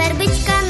вербичка